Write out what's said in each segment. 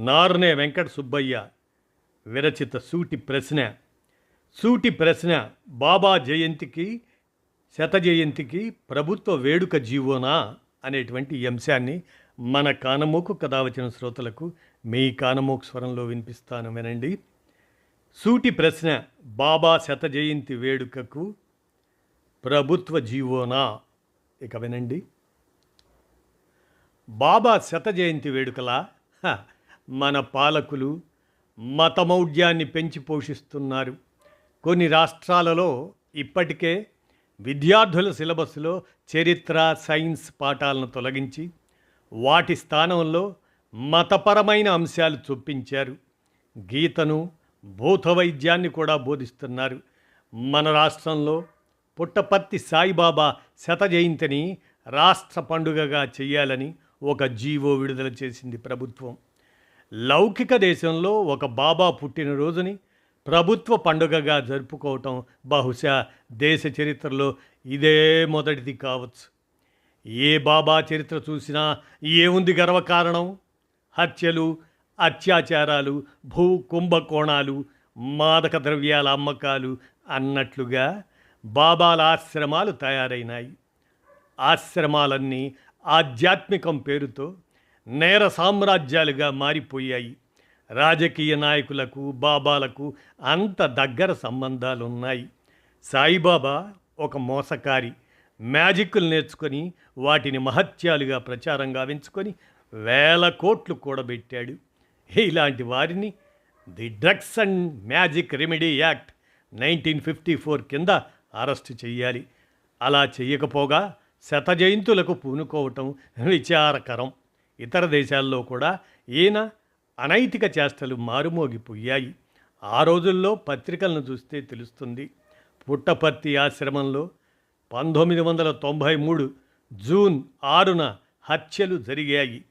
నార్నే వెంకట సుబ్బయ్య విరచిత సూటి ప్రశ్న. సూటి ప్రశ్న బాబా జయంతికి శత జయంతికి ప్రభుత్వ వేడుక జీవోనా? అనేటువంటి అంశాన్ని మన కానమోకు కథ వచ్చిన శ్రోతలకు మీ కానమోకు స్వరంలో వినిపిస్తాను వినండి. సూటి ప్రశ్న బాబా శత జయంతి వేడుకకు ప్రభుత్వ జీవోనా? ఇక వినండి. బాబా శత జయంతి వేడుకలా? మన పాలకులు మతమౌఢ్యాన్ని పెంచి పోషిస్తున్నారు. కొన్ని రాష్ట్రాలలో ఇప్పటికే విద్యార్థుల సిలబస్లో చరిత్ర సైన్స్ పాఠాలను తొలగించి వాటి స్థానంలో మతపరమైన అంశాలు చొప్పించారు. గీతను భూత వైద్యాన్ని కూడా బోధిస్తున్నారు. మన రాష్ట్రంలో పుట్టపర్తి సాయిబాబా శత జయంతిని రాష్ట్ర పండుగగా చేయాలని ఒక జీవో విడుదల చేసింది ప్రభుత్వం. లౌకిక దేశంలో ఒక బాబా పుట్టినరోజుని ప్రభుత్వ పండుగగా జరుపుకోవటం బహుశా దేశ చరిత్రలో ఇదే మొదటిది కావచ్చు. ఏ బాబా చరిత్ర చూసినా ఏముంది గర్వకారణం హత్యలు అత్యాచారాలు భూ కుంభకోణాలు మాదక ద్రవ్యాల అమ్మకాలు అన్నట్లుగా బాబాల ఆశ్రమాలు తయారైనాయి. ఆశ్రమాలన్నీ ఆధ్యాత్మికం పేరుతో నేర సామ్రాజ్యాలుగా మారిపోయాయి. రాజకీయ నాయకులకు బాబాలకు అంత దగ్గర సంబంధాలు ఉన్నాయి సాయిబాబా ఒక మోసకారి. మ్యాజిక్లు నేర్చుకొని వాటిని మహత్యాలుగా ప్రచారం గావించుకొని వేల కోట్లు కూడబెట్టాడు. ఇలాంటి వారిని the drugs and magic remedy act nineteen fifty four కింద అరెస్టు చేయాలి అలా చేయకపోగా శత జయంతులకు పూనుకోవటం విచారకరం. ఇతర దేశాల్లో కూడా ఈయన అనైతిక చేష్టలు మారుమోగిపోయాయి. ఆ రోజుల్లో పత్రికలను చూస్తే తెలుస్తుంది. పుట్టపర్తి ఆశ్రమంలో పంతొమ్మిది వందల తొంభై మూడు జూన్ ఆరున హత్యలు జరిగాయి.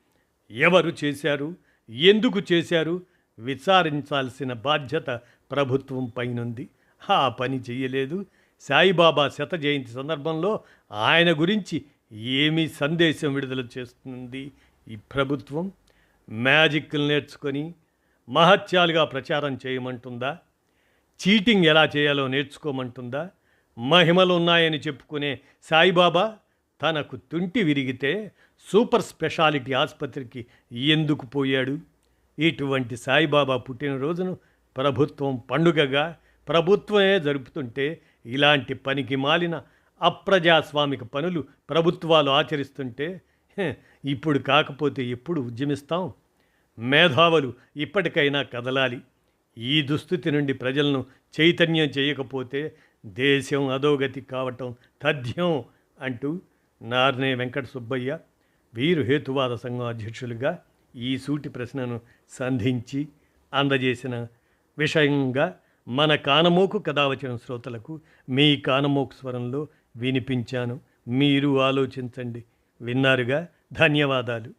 ఎవరు చేశారు? ఎందుకు చేశారు? విచారించాల్సిన బాధ్యత ప్రభుత్వం పైనుంది. ఆ పని చేయలేదు. సాయిబాబా శత జయంతి సందర్భంలో ఆయన గురించి ఏమి సందేశం విడుదల చేస్తుంది ఈ ప్రభుత్వం? మ్యాజిక్లు నేర్చుకొని మహత్యాలుగా ప్రచారం చేయమంటుందా? చీటింగ్ ఎలా చేయాలో నేర్చుకోమంటుందా? మహిమలు ఉన్నాయని చెప్పుకునే సాయిబాబా తనకు తుంటి విరిగితే సూపర్ స్పెషాలిటీ ఆసుపత్రికి ఎందుకు పోయాడు? ఇటువంటి సాయిబాబా పుట్టినరోజును ప్రభుత్వం పండుగగా ప్రభుత్వమే జరుపుతుంటే ఇలాంటి పనికి మాలిన అప్రజాస్వామిక పనులు ప్రభుత్వాలు ఆచరిస్తుంటే ఇప్పుడు కాకపోతే ఎప్పుడు ఉద్యమిస్తాం? మేధావులు ఇప్పటికైనా కదలాలి. ఈ దుస్థితి నుండి ప్రజలను చైతన్యం చేయకపోతే దేశం అధోగతి కావటం తథ్యం అంటూ నార్నే వెంకట సుబ్బయ్య వీరు హేతువాద సంఘం అధ్యక్షులుగా ఈ సూటి ప్రశ్నను సంధించి అందజేసిన విషయంగా మన కానమోకు కథ వచ్చిన శ్రోతలకు మీ కానమోకు స్వరంలో వినిపించాను. మీరు ఆలోచించండి. విన్నారుగా? ధన్యవాదాలు.